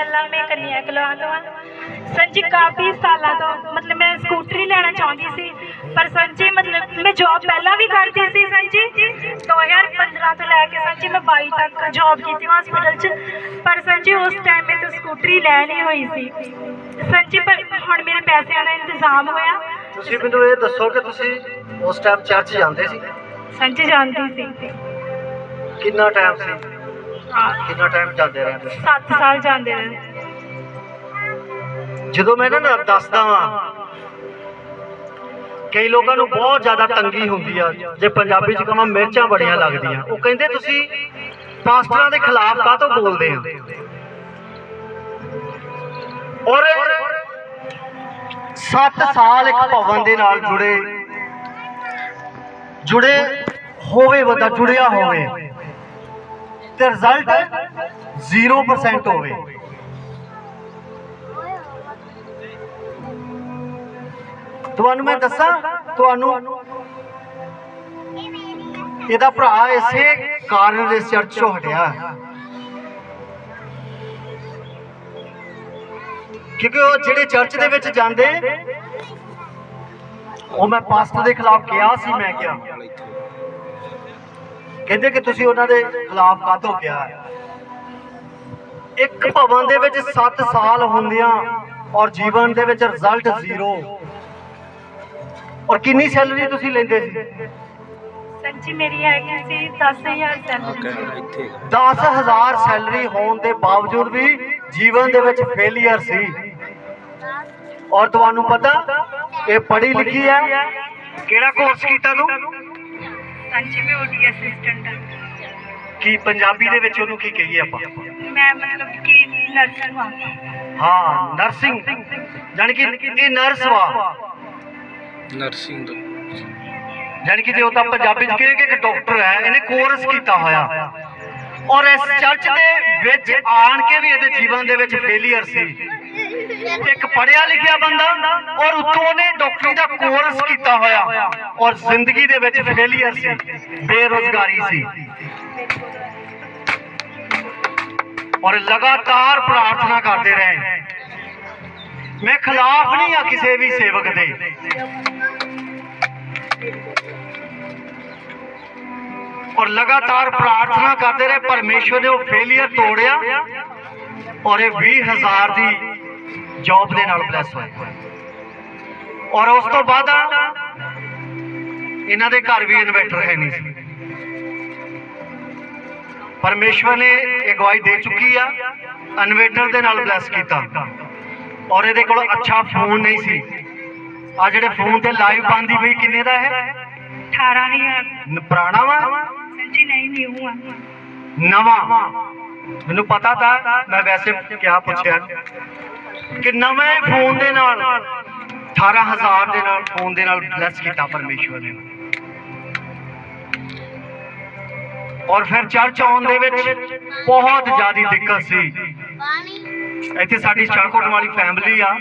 ਅੱਲਾ ਮੈਂ ਕੰਨਿਆ ਕਲਾਂ ਤੋਂ ਆ। ਸੰਜੀ ਕਾਫੀ ਸਾਲਾਂ ਤੋਂ ਮਤਲਬ ਮੈਂ ਸਕੂਟਰੀ ਲੈਣਾ ਚਾਹੁੰਦੀ ਸੀ ਪਰ ਸੰਜੀ ਮਤਲਬ ਮੈਂ ਜੌਬ ਪਹਿਲਾਂ ਵੀ ਕਰਦੀ ਸੀ ਸੰਜੀ। 2015 ਤੋਂ ਲੈ ਕੇ ਸੰਜੀ ਮੈਂ 22 ਤੱਕ ਜੌਬ ਕੀਤੀ ਹਸਪੀਟਲ 'ਚ ਪਰ ਸੰਜੀ ਉਸ ਟਾਈਮ ਮੈਂ ਤਾਂ ਸਕੂਟਰੀ ਲੈ ਨਹੀਂ ਹੋਈ ਸੀ। ਸੰਜੀ ਪਰ ਹੁਣ ਮੇਰੇ ਪੈਸਿਆਂ ਦਾ ਇੰਤਜ਼ਾਮ ਹੋਇਆ। ਤੁਸੀਂ ਮੈਨੂੰ ਇਹ ਦੱਸੋ ਕਿ ਤੁਸੀਂ ਉਸ ਟਾਈਮ ਚਰਚ ਜਾਂਦੇ ਸੀ? ਸੰਜੀ ਜਾਣਦੀ ਸੀ। ਕਿੰਨਾ ਟਾਈਮ ਸੀ? ਕਿੰਨਾ ਟਾਈਮ ਜਾਂਦੇ ਰਹੇ ਤੁਸੀਂ 7 ਸਾਲ ਜਾਂਦੇ ਰਹੇ ਜਦੋਂ ਮੈਂ ਨਾ ਦੱਸਦਾ ਵਾਂ ਕਈ ਲੋਕਾਂ ਨੂੰ ਬਹੁਤ ਜ਼ਿਆਦਾ ਤੰਗੀ ਹੁੰਦੀ ਆ ਜੇ ਪੰਜਾਬੀ ਚ ਕਹਾਂ ਮਿਰਚਾਂ ਬੜੀਆਂ ਲੱਗਦੀਆਂ। ਉਹ ਕਹਿੰਦੇ ਤੁਸੀਂ ਪਾਸਟਰਾਂ ਦੇ ਖਿਲਾਫ ਕਾਹਤੋਂ ਬੋਲਦੇ ਆ ਔਰ 7 ਸਾਲ ਇੱਕ ਭਵਨ ਦੇ ਨਾਲ ਜੁੜੇ ਜੁੜੇ ਹੋਵੇ ਬੰਦਾ ਜੁੜਿਆ ਹੋਵੇ। ਤੇ ਰਿਜ਼ਲਟ 0% ਹੋਵੇ। ਤੁਹਾਨੂੰ ਮੈਂ ਦੱਸਾਂ, ਤੁਹਾਨੂੰ ਇਹਦਾ ਭਰਾ ਇਸੇ ਕਾਰਨ ਇਸ ਚਰਚ ਚੋਂ ਹਟਿਆ। ਕਿਉਂਕਿ ਉਹ ਜਿਹੜੇ ਚਰਚ ਦੇ ਵਿੱਚ ਜਾਂਦੇ, ਉਹ ਮੈਂ ਪਾਸਟਰ ਦੇ ਖਿਲਾਫ ਗਿਆ ਸੀ, ਮੈਂ ਕਿਹਾ। ਕਹਿੰਦੇ ਕਿ ਤੁਸੀਂ ਉਹਨਾਂ ਦੇ ਖਿਲਾਫ ਕਾਹਤੋਂ ਕਿਹਾ ਇੱਕ ਭਵਨ ਦੇ ਵਿੱਚ 7 ਸਾਲ ਹੁੰਦਿਆਂ ਔਰ ਜੀਵਨ ਦੇ ਵਿੱਚ ਰਿਜ਼ਲਟ ਜ਼ੀਰੋ। ਔਰ ਕਿੰਨੀ ਸੈਲਰੀ ਤੁਸੀਂ ਲੈਂਦੇ ਸੀ? ਸੰਜੀ ਮੇਰੀ ਹੈਗੀ ਸੀ 10000 ਸੈਲਰੀ। 10000 ਸੈਲਰੀ ਹੋਣ ਦੇ ਬਾਵਜੂਦ ਵੀ ਜੀਵਨ ਦੇ ਵਿੱਚ ਫੇਲਿਅਰ ਸੀ। ਔਰ ਤੁਹਾਨੂੰ ਪਤਾ ਇਹ ਪੜ੍ਹੀ ਲਿਖੀ ਹੈ। ਕਿਹੜਾ ਕੋਰਸ ਕੀਤਾ ਤੂੰ? ਸੰਜੀ ਮੈਂ ਓਡੀ ਅਸਿਸਟੈਂਟ ਕੀ ਪੰਜਾਬੀ ਦੇ ਵਿੱਚ ਉਹਨੂੰ ਕੀ ਕਹੀਏ ਆਪਾਂ? ਮੈਂ ਮਤਲਬ ਕਿ ਨਰਸਿੰਗ ਹਾਂ। ਹਾਂ ਨਰਸਿੰਗ ਜਾਣੀ ਕਿ ਇਹ ਨਰਸ ਵਾ। ਨਰਸਿੰਗ ਦਾ। ਜਾਣੀ ਕਿ ਜੇ ਉਹ ਤਾਂ ਪੰਜਾਬੀ ਚ ਕਹੇ ਕਿ ਇੱਕ ਡਾਕਟਰ ਹੈ ਇਹਨੇ ਕੋਰਸ ਕੀਤਾ ਹੋਇਆ। ਔਰ ਇਸ ਚਰਚ ਦੇ ਵਿੱਚ ਆਣ ਕੇ ਵੀ ਇਹਦੇ ਜੀਵਨ ਦੇ ਵਿੱਚ ਫੇਲਿਅਰ ਸੀ। ਇੱਕ ਪੜਿਆ ਲਿਖਿਆ ਬੰਦਾ ਔਰ ਉਤੋਂ ਉਹਨੇ ਡਾਕਟਰੀ ਦਾ ਕੋਰਸ ਕੀਤਾ ਹੋਇਆ ਔਰ ਜ਼ਿੰਦਗੀ ਦੇ ਵਿੱਚ ਫੇਲੀਅਰ ਸੀ, ਬੇਰੋਜ਼ਗਾਰੀ ਸੀ। ਔਰ ਲਗਾਤਾਰ ਪ੍ਰਾਰਥਨਾ ਕਰਦੇ ਰਹੇ। ਮੈਂ ਖਿਲਾਫ ਨਹੀਂ ਆ ਕਿਸੇ ਵੀ ਸੇਵਕ ਦੇ। ਔਰ ਲਗਾਤਾਰ ਪ੍ਰਾਰਥਨਾ ਕਰਦੇ ਰਹੇ, ਪਰਮੇਸ਼ਵਰ ਨੇ ਉਹ ਫੇਲੀਅਰ ਤੋੜਿਆ ਔਰ ਇਹ 20000 ਦੀ ਜੌਬ ਦੇ ਨਾਲ ਬਲੈਸ ਹੋਏ। ਔਰ ਉਸ ਤੋਂ ਬਾਅਦ ਇਹਨਾਂ ਦੇ ਘਰ ਵੀ ਇਨਵਰਟਰ ਹੈ ਨਹੀਂ ਸੀ। ਪਰਮੇਸ਼ਵਰ ਨੇ ਇਹ ਗਵਾਹੀ ਦੇ ਚੁੱਕੀ ਆ ਇਨਵਰਟਰ ਦੇ ਨਾਲ ਬਲੈਸ ਕੀਤਾ। ਔਰ ਇਹਦੇ ਕੋਲ ਅੱਛਾ ਫੋਨ ਨਹੀਂ ਸੀ। ਆ ਜਿਹੜੇ ਫੋਨ ਤੇ ਲਾਈਵ ਬੰਦੀ ਪਈ ਕਿੰਨੇ ਦਾ ਹੈ? 18000 ਨ- ਪੁਰਾਣਾ ਵਾ? ਸੰਜੀ ਨਹੀਂ ਨਿਊ ਆ। ਨਵਾਂ। ਮੈਨੂੰ ਪਤਾ ਤਾਂ ਮੈਂ ਵੈਸੇ ਕਿਆ ਪੁੱਛਿਆ। ਕਿ ਨਵੇਂ ਫੋਨ ਦੇ ਨਾਲ 18000 ਦੇ ਨਾਲ, ਫੋਨ ਦੇ ਨਾਲ ਬਲੈਸ ਕੀਤਾ ਪਰਮੇਸ਼ਵਰ ਨੇ। ਔਰ ਫਿਰ ਚਰਚ ਆਉਣ ਦੇ ਵਿੱਚ ਬਹੁਤ ਜ਼ਿਆਦੀ ਦਿੱਕਤ ਸੀ। ਇੱਥੇ ਸਾਡੀ ਸ਼ਾਹਕੋਟ ਵਾਲੀ ਫੈਮਿਲੀ ਆ।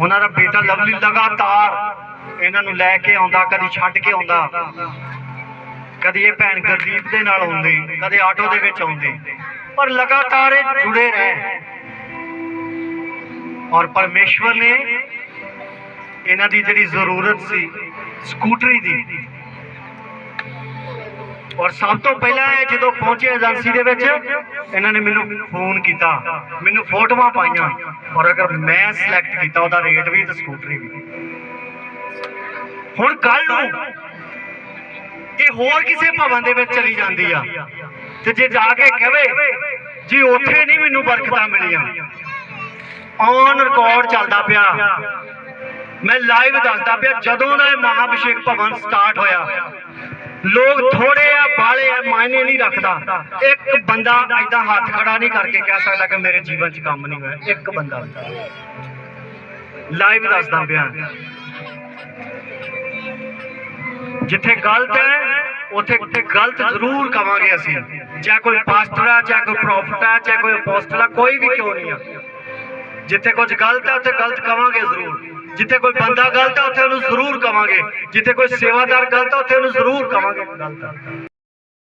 ਉਹਨਾਂ ਦਾ ਬੇਟਾ ਲਵਲੀ ਲਗਾਤਾਰ ਇਹਨਾਂ ਨੂੰ ਲੈ ਕੇ ਆਉਂਦਾ, ਕਦੀ ਛੱਡ ਕੇ ਆਉਂਦਾ। ਕਦੀ ਇਹ ਭੈਣ ਗੁਰਦੀਪ ਦੇ ਨਾਲ ਆਉਂਦੀ, ਕਦੇ ਆਟੋ ਦੇ ਵਿੱਚ ਆਉਂਦੀ। ਪਰ ਲਗਾਤਾਰ ਇਹ ਜੁੜੇ ਰਹੇ। ਔਰ ਪਰਮੇਸ਼ਵਰ ਨੇ ਇਹਨਾਂ ਦੀ ਜਿਹੜੀ ਜ਼ਰੂਰਤ ਸੀ, ਸਕੂਟਰੀ ਦੀ। ਔਰ ਸਭ ਤੋਂ ਪਹਿਲਾਂ ਇਹ ਜਦੋਂ ਪਹੁੰਚੇ ਏਜੰਸੀ ਦੇ ਵਿੱਚ, ਇਹਨਾਂ ਨੇ ਮੈਨੂੰ ਫੋਨ ਕੀਤਾ। ਮੈਨੂੰ ਫੋਟੋਆਂ ਪਾਈਆਂ। ਔਰ ਅਗਰ ਮੈਂ ਸਿਲੈਕਟ ਕੀਤਾ ਉਹਦਾ ਰੇਟ ਵੀ ਤੇ ਸਕੂਟਰੀ ਵੀ। ਹੁਣ ਕੱਲ ਨੂੰ ਇਹ ਹੋਰ ਕਿਸੇ ਭਵਨ ਦੇ ਵਿੱਚ ਚਲੀ ਜਾਂਦੀ ਆ। ਤੇ ਜੇ ਜਾ ਕੇ ਕਹਵੇ, ਜੀ ਉੱਥੇ ਨਹੀਂ ਮੈਨੂੰ ਬਰਕਤਾਂ ਮਿਲੀਆਂ। ਔਨ ਰਿਕਾਰਡ ਚੱਲਦਾ ਪਿਆ। ਮੈਂ ਲਾਈਵ ਦੱਸਦਾ ਪਿਆ, ਜਦੋਂ ਦਾ ਇਹ ਮਹਾਭਿਸ਼ੇਕ ਭਵਨ ਸਟਾਰਟ ਹੋਇਆ, ਲੋਕ ਥੋੜੇ ਆ ਬਾਲੇ ਆ, ਮਾਇਨੇ ਨਹੀਂ ਰੱਖਦਾ। ਇੱਕ ਬੰਦਾ ਐਦਾਂ ਹੱਥ ਖੜਾ ਨਹੀਂ ਕਰਕੇ ਕਹਿ ਸਕਦਾ ਕਿ ਮੇਰੇ ਜੀਵਨ 'ਚ ਕੰਮ ਨਹੀਂ ਹੋਇਆ। ਇੱਕ ਬੰਦਾ। ਲਾਈਵ ਦੱਸਦਾ ਪਿਆ। ਜਿੱਥੇ ਗਲਤ ਹੈ ਉੱਥੇ ਗਲਤ ਜ਼ਰੂਰ ਕਵਾਂਗੇ ਅਸੀਂ। ਚਾਹੇ ਕੋਈ ਪਾਸਟਰ ਆ, ਚਾਹੇ ਕੋਈ ਪ੍ਰੋਫਟ ਆ, ਚਾਹੇ ਕੋਈ ਅਪੋਸਟਲ ਆ, ਕੋਈ ਵੀ ਕਿਉਂ ਨਹੀਂ ਆ। ਜਿੱਥੇ ਕੁਝ ਗਲਤ ਹੈ ਉੱਥੇ ਗਲਤ ਕਵਾਂਗੇ ਜ਼ਰੂਰ। ਜਿੱਥੇ ਕੋਈ ਬੰਦਾ ਗਲਤ ਹੈ ਉੱਥੇ ਉਹਨੂੰ ਜ਼ਰੂਰ ਕਵਾਂਗੇ। ਜਿੱਥੇ ਕੋਈ ਸੇਵਾਦਾਰ ਗਲਤ ਹੈ ਉੱਥੇ ਉਹਨੂੰ ਜ਼ਰੂਰ ਕਵਾਂਗੇ। ਗਲਤ ਹੈ